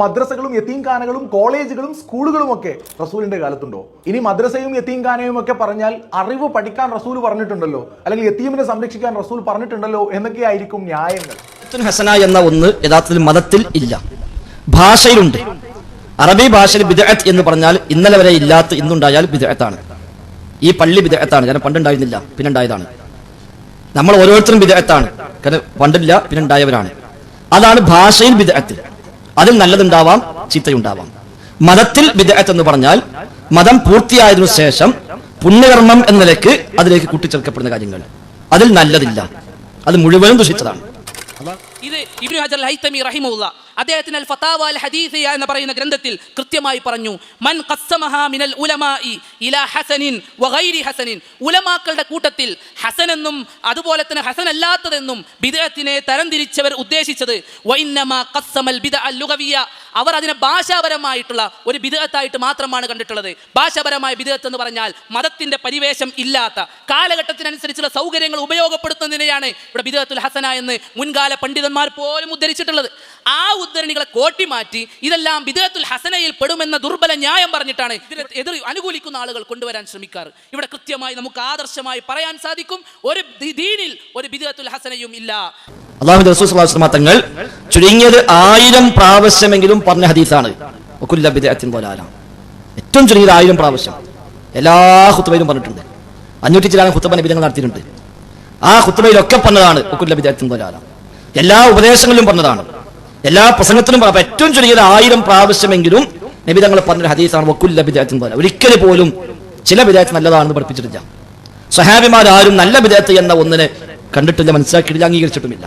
മദ്രസകളും യത്തീംഖാനകളും കോളേജുകളും സ്കൂളുകളും ഒക്കെ റസൂലിന്റെ കാലത്തുണ്ടോ? ഇനി മദ്രസയും യത്തീംഖാനയും ഒക്കെ പറഞ്ഞാൽ അറിവ് പഠിക്കാൻ റസൂൽ പറഞ്ഞിട്ടുണ്ടല്ലോ? അല്ലെങ്കിൽ യത്തീമിനെ സംരക്ഷിക്കാൻ റസൂൽ പറഞ്ഞിട്ടുണ്ടല്ലോ? എന്നൊക്കെയായിരിക്കും ന്യായങ്ങൾ. ഹസന എന്ന ഒന്ന് യഥാർത്ഥത്തിൽ മതത്തിൽ ഇല്ല. ഭാഷയിലുണ്ട്. അറബി ഭാഷയിൽ ബിദഅത്ത് എന്ന് പറഞ്ഞാൽ ഇന്നലെ വരെ ഇല്ലാത്ത ഇന്നുണ്ടായാൽ ബിദഅത്താണ്. ഈ പള്ളി ബിദഅത്താണ്. കാരണം പണ്ടുണ്ടായിരുന്നില്ല പിന്നെ ഉണ്ടായതാണ് നമ്മൾ ഓരോരുത്തരും ബിദഅത്താണ്. കാരണം പണ്ടില്ല പിന്നെ ഉണ്ടായവരാണ് അതാണ് ഭാഷയിൽ ബിദഅത്ത്. അതിൽ നല്ലതുണ്ടാവാം ചീത്തയുണ്ടാവാം. മതത്തിൽ വിദഗ്ധ എന്ന് പറഞ്ഞാൽ മതം പൂർത്തിയായതിനു ശേഷം പുണ്യകർമ്മം എന്ന നിലയ്ക്ക് അതിലേക്ക് കൂട്ടിച്ചേർക്കപ്പെടുന്ന കാര്യങ്ങൾ അതിൽ നല്ലതില്ല. അത് മുഴുവനും ദുഷിച്ചതാണ്. ഇത് ഇബ്നു ഹജർ ഹൈത്തമി റഹിമുള്ള അദ്ദേഹത്തിന് അൽ ഫതാവ അൽ ഹദീസിയ എന്ന് പറയുന്ന ഗ്രന്ഥത്തിൽ കൃത്യമായി പറഞ്ഞു മൻ ഖസ്സമഹ മിനൽ ഉലമായി ഇലാ ഹസനിൻ വഗൈരി ഹസനിൻ. ഉലമാക്കളുടെ കൂട്ടത്തിൽ ഹസനെന്നും അതുപോലെ തന്നെ ഹസൻ അല്ലാത്തതെന്നും ബിദഅത്തിനെ തരംതിരിച്ചവർ ഉദ്ദേശിച്ചത് വഇന്നമാ ഖസ്സമൽ ബിദഅ ലുഗവിയ അവർ അതിനെ ഭാഷാപരമായിട്ടുള്ള ഒരു ബിദഅത്തായിട്ട് മാത്രമാണ് കണ്ടിട്ടുള്ളത്. ഭാഷാപരമായ ബിദഅത്ത് എന്ന് പറഞ്ഞാൽ മതത്തിന്റെ പരിവേഷം ഇല്ലാത്ത കാലഘട്ടത്തിനനുസരിച്ചുള്ള സൗകര്യങ്ങൾ ഉപയോഗപ്പെടുത്തുന്നതിനെയാണ് ഇവിടെ ബിദഅത്തുൽ ഹസന എന്ന് മുൻകാല പണ്ഡിതന്മാർ പോലും ഉദ്ധരിച്ചിട്ടുള്ളത്. ആ ഉദ്ധരണികളെ കോട്ടി മാറ്റി ഇതെല്ലാം ബിദഅത്തുൽ ഹസനയിൽ പെടുമെന്ന ദുർബല ന്യായം പറഞ്ഞിട്ടാണ് എതിർ അനുകൂലിക്കുന്ന ആളുകൾ കൊണ്ടുവരാൻ ശ്രമിക്കാറ്. ഇവിടെ കൃത്യമായി നമുക്ക് ആദർശമായി പറയാൻ സാധിക്കും. ഒരു ദീനിൽ ഒരു ബിദഅത്തുൽ ഹസനയും ഇല്ല. അള്ളാഹു തങ്ങൾ ചുരുങ്ങിയത് ആയിരം പ്രാവശ്യമെങ്കിലും പറഞ്ഞ ഹദീസാണ്. ഏറ്റവും ചുരുങ്ങിയത് ആയിരം പ്രാവശ്യം. എല്ലാ ഹുത്തുബയിലും പറഞ്ഞിട്ടുണ്ട്. അഞ്ഞൂറ്റി ചില ഖുത്ബ നബിതങ്ങൾ നടത്തിയിട്ടുണ്ട്. ആ ഖുത്ബയിലൊക്കെ പറഞ്ഞതാണ് ഒക്കുല്ല വിദ്യാർത്ഥി ضലാല എല്ലാ ഉപദേശങ്ങളിലും പറഞ്ഞതാണ്. എല്ലാ പ്രസംഗത്തിലും ഏറ്റവും ചുരുങ്ങിയത് ആയിരം പ്രാവശ്യമെങ്കിലും നബി തങ്ങൾ പറഞ്ഞ ഹദീസാണ് വക്കുല്ല വിദേഹത്തിന് പോലെ ഒരിക്കലും പോലും ചില ബിദ്അത്ത് നല്ലതാണെന്ന് പഠിപ്പിച്ചിട്ടില്ല. സഹാബിമാർ ആരും നല്ല വിദേഹത്ത് എന്ന ഒന്നിനെ കണ്ടിട്ടില്ല മനസ്സിലാക്കിയിട്ടില്ല അംഗീകരിച്ചിട്ടുമില്ല.